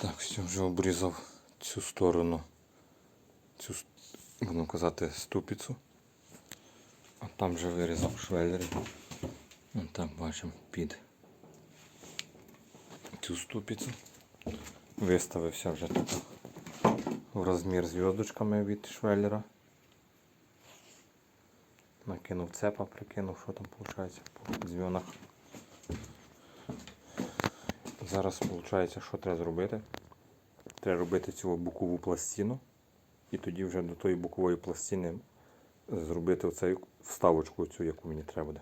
Так, все, вже обрізав цю сторону, цю, будемо казати, ступицю. А там вже вирізав швеллери. Вон так бачимо під цю ступицю. Виставився вже тут в розмір зв'язочками від швеллера. Накинув цепа, прикинув, що там виходить по дзвінах. Зараз виходить, що треба зробити. Треба робити цю бокову пластину. І тоді вже до тої бокової пластини зробити оцю вставочку, цю, яку мені треба буде.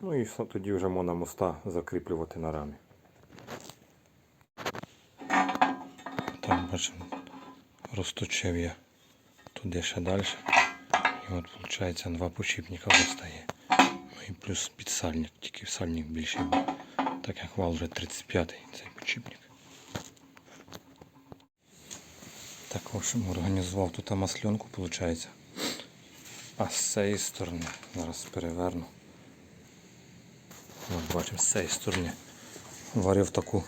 Ну і тоді вже можна моста закріплювати на рамі. Так, бачимо, розточив я туди ще далі. І от виходить два почіпника достає. Ну і плюс підсальник, тільки сальник більший був. Так як вал вже 35-й цей почіпник. Так, в організував тут масленку, виходить. А з цієї сторони, зараз переверну. От бачимо, з цієї сторони варив таку,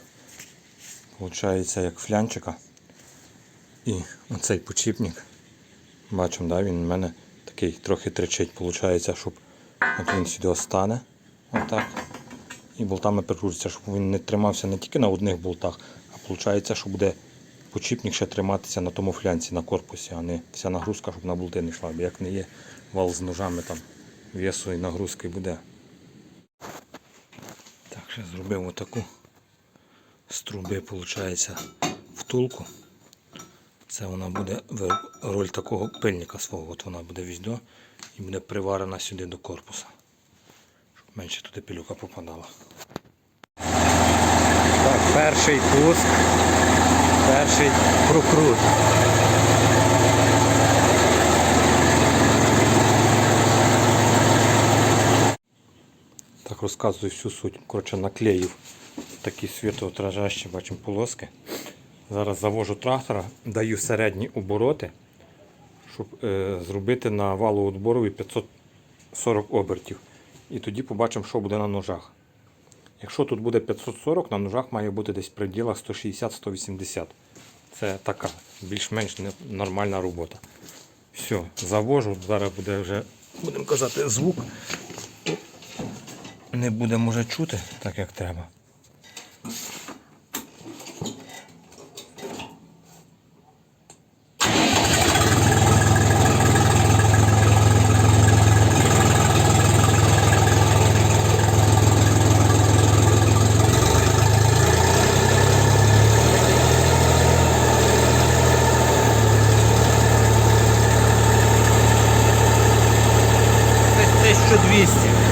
виходить, як флянчика. І оцей почіпник, бачимо, да, він у мене такий трохи тричить, виходить, щоб от він сюди стане. Отак. І болтами прикрутиться, щоб він не тримався не тільки на одних болтах, а виходить, що буде почіпник ще триматися на тому флянці, на корпусі, а не вся нагрузка, щоб на болти не йшла. Бо як не є вал з ножами там весу і нагрузки буде. Так, ще зробив отаку з труби, виходить, втулку. Це вона буде роль такого пильника свого. От вона буде віздо і буде приварена сюди до корпуса. Менше туди пилюка попадала. Так, перший пуск, перший прокрут. Так розказую всю суть. Коротше, наклеїв такі світоотражаючі, бачимо, полоски. Зараз завожу трактора, даю середні обороти, щоб е, зробити на валоотборові 540 обертів. І тоді побачимо, що буде на ножах. Якщо тут буде 540, на ножах має бути десь в пределах 160-180. Це така більш-менш нормальна робота. Все, завожу, зараз буде вже, будемо казати, звук. Не буде може чути так, як треба. Десь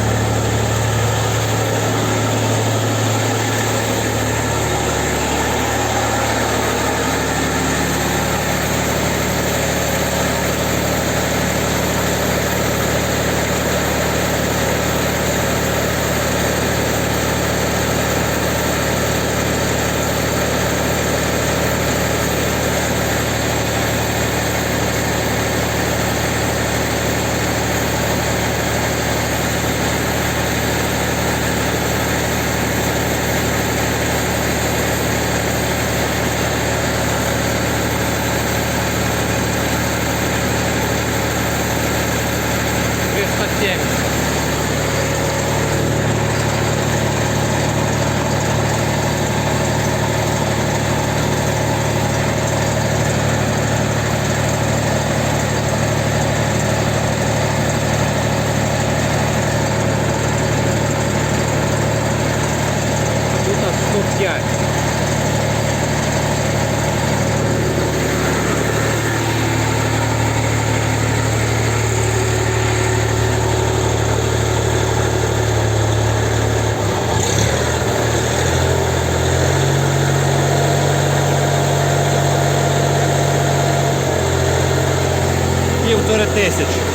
Півтори тисячі.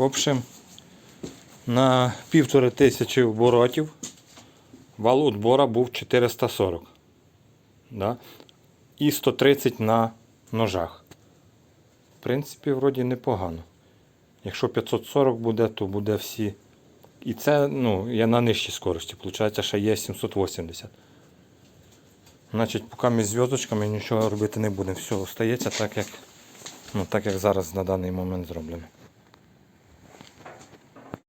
В общем, на півтори тисячі оборотів вал отбора був 440. Да? І 130 на ножах. В принципі, вроді непогано. Якщо 540 буде, то буде всі. І це, ну, я на нижчій скорості, виходить, ще є 780. Значить, поки ми з зв'язочками нічого робити не будемо. Все остається так, як, ну, так, як зараз на даний момент зроблено.